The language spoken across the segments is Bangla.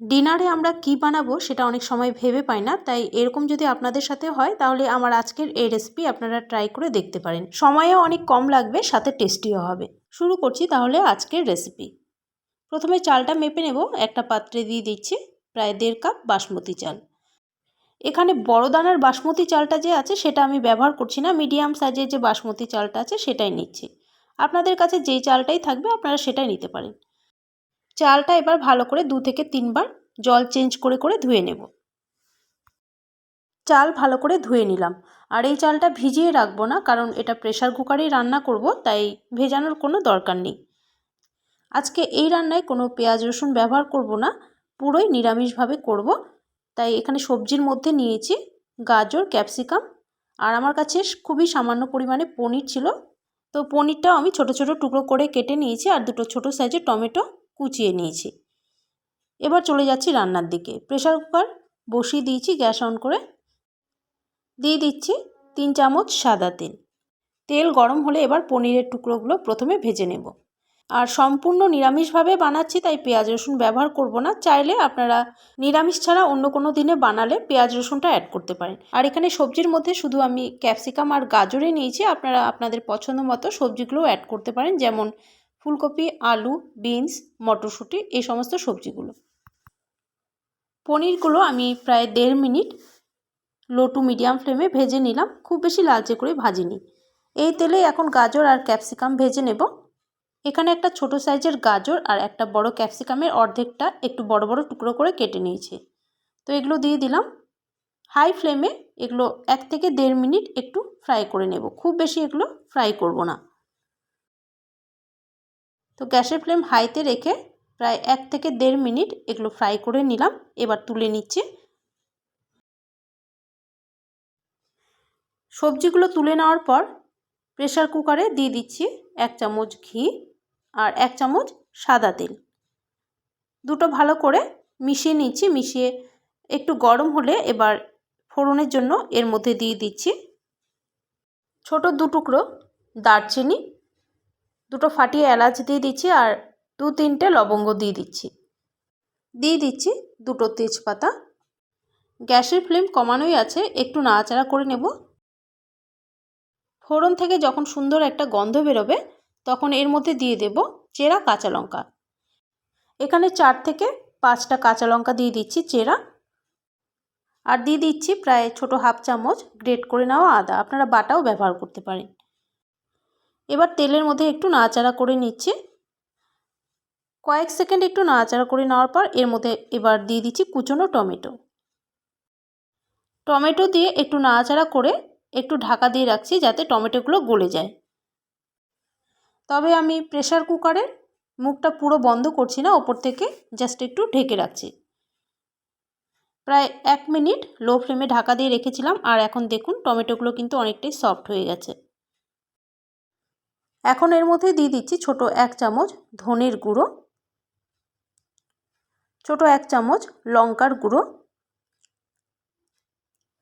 ডিনারে আমরা কি বানাবো সেটা অনেক সময় ভেবে পাই না, তাই এরকম যদি আপনাদের সাথে হয় তাহলে আমার আজকের এই রেসিপি আপনারা ট্রাই করে দেখতে পারেন। সময়ও অনেক কম লাগবে, সাথে টেস্টিও হবে। শুরু করছি তাহলে আজকের রেসিপি প্রথমে চালটা মেপে নেব, একটা পাত্রে দিয়ে দিচ্ছি প্রায় দেড় কাপ বাসমতি চাল। এখানে বড় দানার বাসমতি চালটা যে আছে সেটা আমি ব্যবহার করছি না মিডিয়াম সাইজের যে বাসমতি চালটা আছে সেটাই নিচ্ছি। আপনাদের কাছে যেই চালটাই থাকবে আপনারা সেটাই নিতে পারেন। চালটা এবার ভালো করে দু থেকে তিনবার জল চেঞ্জ করে করে ধুয়ে নেব। চাল ভালো করে ধুয়ে নিলাম। আর এই চালটা ভিজিয়ে রাখব না, কারণ এটা প্রেশার কুকারেই রান্না করব, তাই ভেজানোর কোনো দরকার নেই। আজকে এই রান্নায় কোনো পেঁয়াজ রসুন ব্যবহার করব না, পুরোই নিরামিষভাবে করব। তাই এখানে সবজির মধ্যে নিয়েছি গাজর, ক্যাপসিকাম, আর আমার কাছে খুবই সামান্য পরিমাণে পনির ছিল। তো পনিরটাও আমি ছোট ছোট টুকরো করে কেটে নিয়েছি, আর দুটো ছোট সাইজের টমেটো কুচিয়ে নিয়েছি। এবার চলে যাচ্ছি রান্নার দিকে। প্রেশার কুকার বসিয়ে দিয়েছি, গ্যাস অন করে। দিয়ে দিচ্ছি তিন চামচ সাদা তেল। তেল গরম হলে এবার পনিরের টুকরোগুলো প্রথমে ভেজে নেব। আর সম্পূর্ণ নিরামিষভাবে বানাচ্ছি, তাই পেঁয়াজ রসুন ব্যবহার করব না। চাইলে আপনারা নিরামিষ ছাড়া অন্য কোনো দিনে বানালে পেঁয়াজ রসুনটা অ্যাড করতে পারেন। আর এখানে সবজির মধ্যে শুধু আমি ক্যাপসিকাম আর গাজরে নিয়েছি। আপনারা আপনাদের পছন্দ মতো সবজিগুলোও অ্যাড করতে পারেন। যেমন ফুলকপি, আলু, বিনস, মটরশুঁটি, এই সমস্ত সবজিগুলো। পনিরগুলো আমি প্রায় দেড় মিনিট লো টু মিডিয়াম ফ্লেমে ভেজে নিলাম। খুব বেশি লালচে করে ভাজিনি। এই তেলে এখন গাজর আর ক্যাপসিকাম ভেজে নেব। এখানে একটা ছোট সাইজের গাজর আর একটা বড় ক্যাপসিকামের অর্ধেকটা একটু বড় বড় টুকরো করে কেটে নিয়েছি। তো এগুলো দিয়ে দিলাম। হাই ফ্লেমে এগুলো এক থেকে দেড় মিনিট একটু ফ্রাই করে নেব। খুব বেশি এগুলো ফ্রাই করব না। তো গ্যাসের ফ্লেম হাইতে রেখে প্রায় এক থেকে দেড় মিনিট এগুলো ফ্রাই করে নিলাম। এবার তুলে নিচ্ছি। সবজিগুলো তুলে নেওয়ার পর প্রেশার কুকারে দিয়ে দিচ্ছি এক চামচ ঘি আর এক চামচ সাদা তেল। দুটো ভালো করে মিশিয়ে নিচ্ছি, মিশিয়ে একটু গরম হলে এবার ফোড়নের জন্য এর মধ্যে দিয়ে দিচ্ছি ছোট দু টুকরো দারচিনি দুটো ফাটিয়ে এলাচ দিয়ে দিচ্ছি আর দু তিনটে লবঙ্গ দিয়ে দিচ্ছি। দিয়ে দিচ্ছি দুটো তেজপাতা। গ্যাসের ফ্লেম কমানোই আছে, একটু নাড়াচাড়া করে নেব। ফোড়ন থেকে যখন সুন্দর একটা গন্ধ বেরোবে, তখন এর মধ্যে দিয়ে দেব চেরা কাঁচা লঙ্কা। এখানে চার থেকে পাঁচটা কাঁচা লঙ্কা দিয়ে দিচ্ছি চেরা। আর দিয়ে দিচ্ছি প্রায় ছোট হাফ চামচ গ্রেট করে নেওয়া আদা। আপনারা বাটাও ব্যবহার করতে পারেন। এবার তেলের মধ্যে একটু নাড়াচাড়া করে নিচ্ছি। কয়েক সেকেন্ড একটু নাড়াচাড়া করে নেওয়ার পর এর মধ্যে এবার দিয়ে দিচ্ছি কুচনো টমেটো। টমেটো দিয়ে একটু নাড়াচাড়া করে একটু ঢাকা দিয়ে রাখছি যাতে টমেটোগুলো গলে যায়। তবে আমি প্রেশার কুকারের মুখটা পুরো বন্ধ করছি না, ওপর থেকে জাস্ট একটু ঢেকে রাখছি। প্রায় এক মিনিট লো ফ্লেমে ঢাকা দিয়ে রেখেছিলাম, আর এখন দেখুন টমেটোগুলো কিন্তু অনেকটাই সফট হয়ে গেছে। এখন এর মধ্যে দিয়ে দিচ্ছি ছোট এক চামচ ধনের গুঁড়ো, ছোট এক চামচ লঙ্কার গুঁড়ো,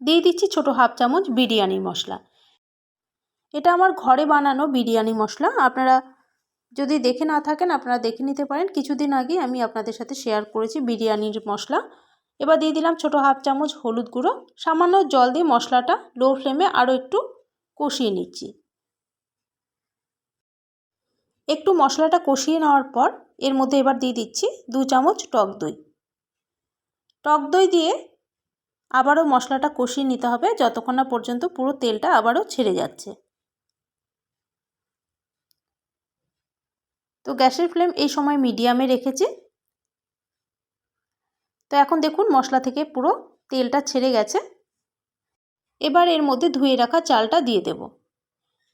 দিয়ে দিচ্ছি ছোট হাফ চামচ বিরিয়ানি মশলা। এটা আমার ঘরে বানানো বিরিয়ানি মশলা। আপনারা যদি দেখে না থাকেন, আপনারা দেখে নিতে পারেন। কিছুদিন আগে আমি আপনাদের সাথে শেয়ার করেছি বিরিয়ানির মশলা। এবার দিয়ে দিলাম ছোট হাফ চামচ হলুদ গুঁড়ো। সামান্য জল দিয়ে মশলাটা লো ফ্লেমে আরও একটু কষিয়ে নিচ্ছি। একটু মশলাটা কষিয়ে নেওয়ার পর এর মধ্যে এবার দিয়ে দিচ্ছি দু চামচ টক দই। টক দই দিয়ে আবারও মশলাটা কষিয়ে নিতে হবে যতক্ষণ না পর্যন্ত পুরো তেলটা আবারও ছেড়ে যাচ্ছে। তো গ্যাসের ফ্লেম এই সময় মিডিয়ামে রেখেছি। তো এখন দেখুন মশলা থেকে পুরো তেলটা ছেড়ে গেছে। এবার এর মধ্যে ধুয়ে রাখা চালটা দিয়ে দেব।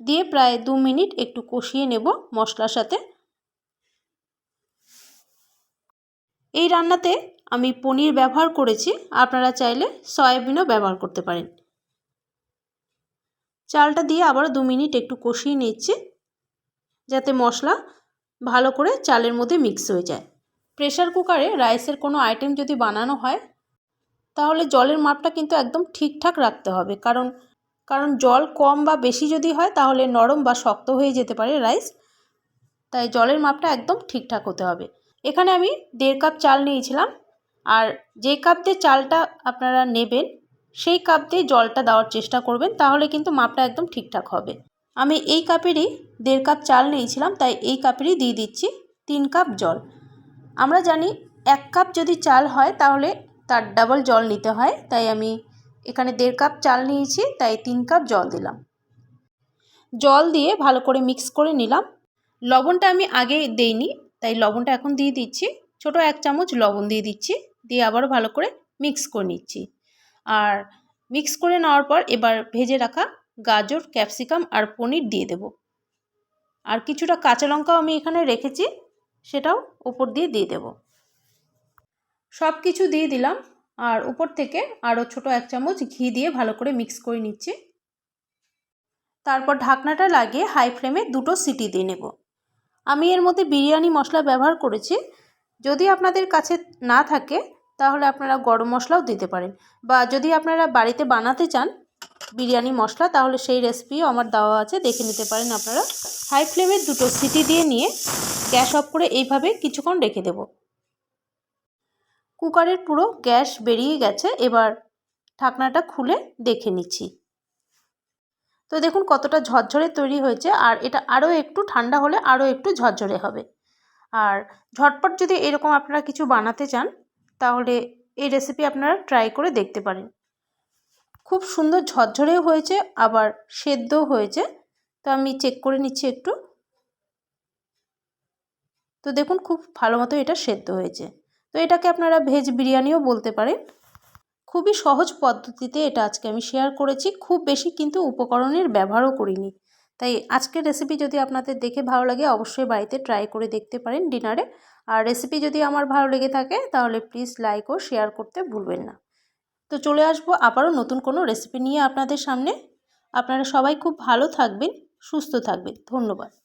দিয়ে প্রায় দু মিনিট একটু কষিয়ে নেব মশলার সাথে। এই রান্নাতে আমি পনির ব্যবহার করেছি, আপনারা চাইলে সয়াবিনও ব্যবহার করতে পারেন। চালটা দিয়ে আবার দু মিনিট একটু কষিয়ে নিচ্ছি, যাতে মশলা ভালো করে চালের মধ্যে মিক্স হয়ে যায়। প্রেশার কুকারে রাইসের কোনো আইটেম যদি বানানো হয়, তাহলে জলের মাপটা কিন্তু একদম ঠিকঠাক রাখতে হবে, কারণ কারণ জল কম বা বেশি যদি হয়, তাহলে নরম বা শক্ত হয়ে যেতে পারে রাইস। তাই জলের মাপটা একদম ঠিকঠাক হতে হবে। এখানে আমি দেড় কাপ চাল নিয়েছিলাম। আর যে কাপ দিয়ে চালটা আপনারা নেবেন, সেই কাপ দিয়ে জলটা দেওয়ার চেষ্টা করবেন, তাহলে কিন্তু মাপটা একদম ঠিকঠাক হবে। আমি এই কাপেরই দেড় কাপ চাল নিয়েছিলাম, তাই এই কাপেরই দিয়ে দিচ্ছি তিন কাপ জল। আমরা জানি এক কাপ যদি চাল হয়, তাহলে তার ডাবল জল নিতে হয়। তাই আমি এখানে দেড় কাপ চাল নিয়েছি, তাই তিন কাপ জল দিলাম। জল দিয়ে ভালো করে মিক্স করে নিলাম। লবণটা আমি আগে দেইনি, তাই লবণটা এখন দিয়ে দিচ্ছি। ছোট এক চামচ লবণ দিয়ে দিচ্ছি, দিয়ে আবারও ভালো করে মিক্স করে নিচ্ছি। আর মিক্স করে নেওয়ার পর এবার ভেজে রাখা গাজর, ক্যাপসিকাম আর পনির দিয়ে দেব। আর কিছুটা কাঁচা লঙ্কাও আমি এখানে রেখেছি, সেটাও ওপর দিয়ে দিয়ে দেব। সব কিছু দিয়ে দিলাম। আর উপর থেকে আরও ছোট এক চামচ ঘি দিয়ে ভালো করে মিক্স করে নিচ্ছি। তারপর ঢাকনাটা লাগিয়ে হাই ফ্লেমে দুটো সিটি দিয়ে নেব। আমি এর মধ্যে বিরিয়ানি মশলা ব্যবহার করেছি। যদি আপনাদের কাছে না থাকে, তাহলে আপনারা গরম মশলাও দিতে পারেন। বা যদি আপনারা বাড়িতে বানাতে চান বিরিয়ানি মশলা, তাহলে সেই রেসিপিও আমার দেওয়া আছে, দেখে নিতে পারেন আপনারা। হাই ফ্লেমে দুটো সিটি দিয়ে নিয়ে গ্যাস অফ করে এইভাবে কিছুক্ষণ রেখে দেব। কুকারের পুরো গ্যাস বেরিয়ে গেছে, এবার ঢাকনাটা খুলে দেখে নিচ্ছি। তো দেখুন কতটা ঝরঝরে তৈরি হয়েছে, আর এটা আরও একটু ঠান্ডা হলে আরও একটু ঝরঝরে হবে। আর ঝটপট যদি এরকম আপনারা কিছু বানাতে চান, তাহলে এই রেসিপি আপনারা ট্রাই করে দেখতে পারেন। খুব সুন্দর ঝরঝরেও হয়েছে, আবার সেদ্ধও হয়েছে। তো আমি চেক করে নিচ্ছি একটু। তো দেখুন খুব ভালো মতো এটা সেদ্ধ হয়েছে। তো এটাকে আপনারা ভেজ বিরিয়ানিও বলতে পারেন। খুবই সহজ পদ্ধতিতে এটা আজকে আমি শেয়ার করেছি। খুব বেশি কিন্তু উপকরণের ব্যবহারও করিনি। তাই আজকের রেসিপি যদি আপনাদের দেখে ভালো লাগে, অবশ্যই বাড়িতে ট্রাই করে দেখতে পারেন ডিনারে আর রেসিপি যদি আমার ভালো লেগে থাকে, তাহলে প্লিজ লাইক ও শেয়ার করতে ভুলবেন না। তো চলে আসব আবারও নতুন কোনো রেসিপি নিয়ে আপনাদের সামনে। আপনারা সবাই খুব ভালো থাকবেন, সুস্থ থাকবেন। ধন্যবাদ।